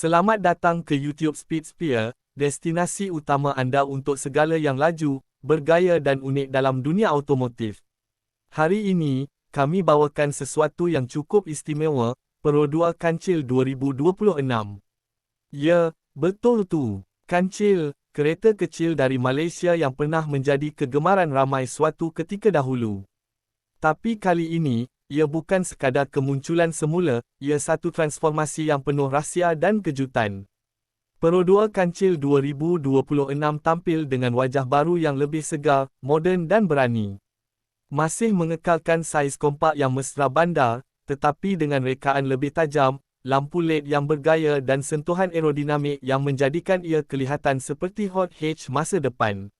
Selamat datang ke YouTube Speed Spear, destinasi utama anda untuk segala yang laju, bergaya dan unik dalam dunia automotif. Hari ini, kami bawakan sesuatu yang cukup istimewa, 2 Kancil 2026. Ya, betul tu. Kancil, kereta kecil dari Malaysia yang pernah menjadi kegemaran ramai suatu ketika dahulu. Tapi kali ini, ia bukan sekadar kemunculan semula, ia satu transformasi yang penuh rahsia dan kejutan. 2 Kancil 2026 tampil dengan wajah baru yang lebih segar, moden dan berani. Masih mengekalkan saiz kompak yang mesra bandar, tetapi dengan rekaan lebih tajam, lampu LED yang bergaya dan sentuhan aerodinamik yang menjadikan ia kelihatan seperti hot hatch masa depan.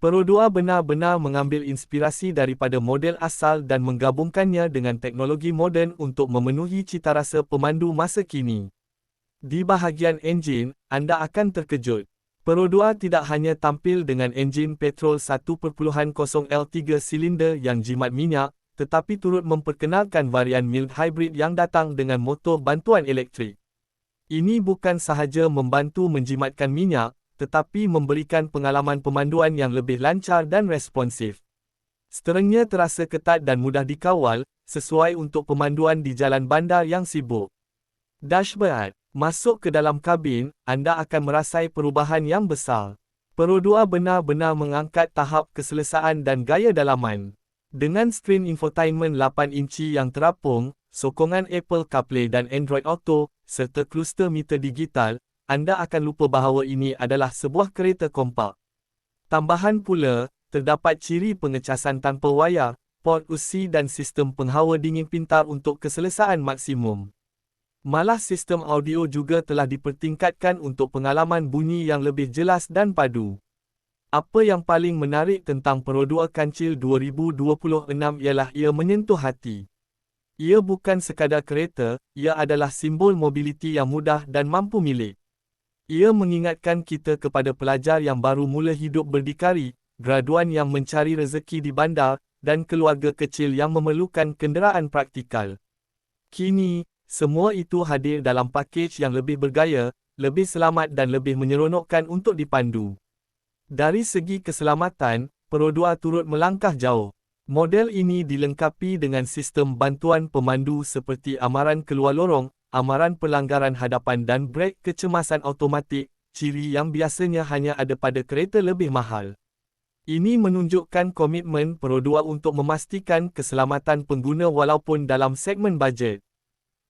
2 benar-benar mengambil inspirasi daripada model asal dan menggabungkannya dengan teknologi moden untuk memenuhi citarasa pemandu masa kini. Di bahagian enjin, anda akan terkejut. 2 tidak hanya tampil dengan enjin petrol 1.0L 3 silinder yang jimat minyak, tetapi turut memperkenalkan varian mild hybrid yang datang dengan motor bantuan elektrik. Ini bukan sahaja membantu menjimatkan minyak, tetapi memberikan pengalaman pemanduan yang lebih lancar dan responsif. Seterengnya terasa ketat dan mudah dikawal, sesuai untuk pemanduan di jalan bandar yang sibuk. Dashboard Masuk ke dalam kabin, anda akan merasai perubahan yang besar. 2 benar-benar mengangkat tahap keselesaan dan gaya dalaman. Dengan skrin infotainment 8 inci yang terapung, sokongan Apple CarPlay dan Android Auto, serta kluster meter digital, anda akan lupa bahawa ini adalah sebuah kereta kompak. Tambahan pula, terdapat ciri pengecasan tanpa wayar, port USB dan sistem penghawa dingin pintar untuk keselesaan maksimum. Malah sistem audio juga telah dipertingkatkan untuk pengalaman bunyi yang lebih jelas dan padu. Apa yang paling menarik tentang 2 Kancil 2026 ialah ia menyentuh hati. Ia bukan sekadar kereta, ia adalah simbol mobiliti yang mudah dan mampu milik. Ia mengingatkan kita kepada pelajar yang baru mula hidup berdikari, graduan yang mencari rezeki di bandar, dan keluarga kecil yang memerlukan kenderaan praktikal. Kini, semua itu hadir dalam pakej yang lebih bergaya, lebih selamat dan lebih menyeronokkan untuk dipandu. Dari segi keselamatan, 2 turut melangkah jauh. Model ini dilengkapi dengan sistem bantuan pemandu seperti amaran keluar lorong, amaran pelanggaran hadapan dan brek kecemasan automatik, ciri yang biasanya hanya ada pada kereta lebih mahal. Ini menunjukkan komitmen 2 untuk memastikan keselamatan pengguna walaupun dalam segmen bajet.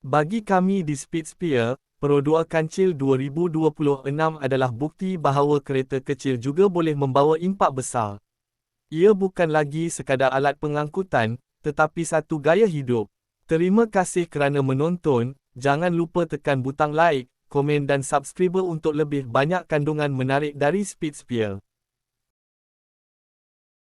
Bagi kami di Speed Spear, 2 Kancil 2026 adalah bukti bahawa kereta kecil juga boleh membawa impak besar. Ia bukan lagi sekadar alat pengangkutan, tetapi satu gaya hidup. Terima kasih kerana menonton, Jangan lupa tekan butang like, komen dan subscribe untuk lebih banyak kandungan menarik dari Speed Spear.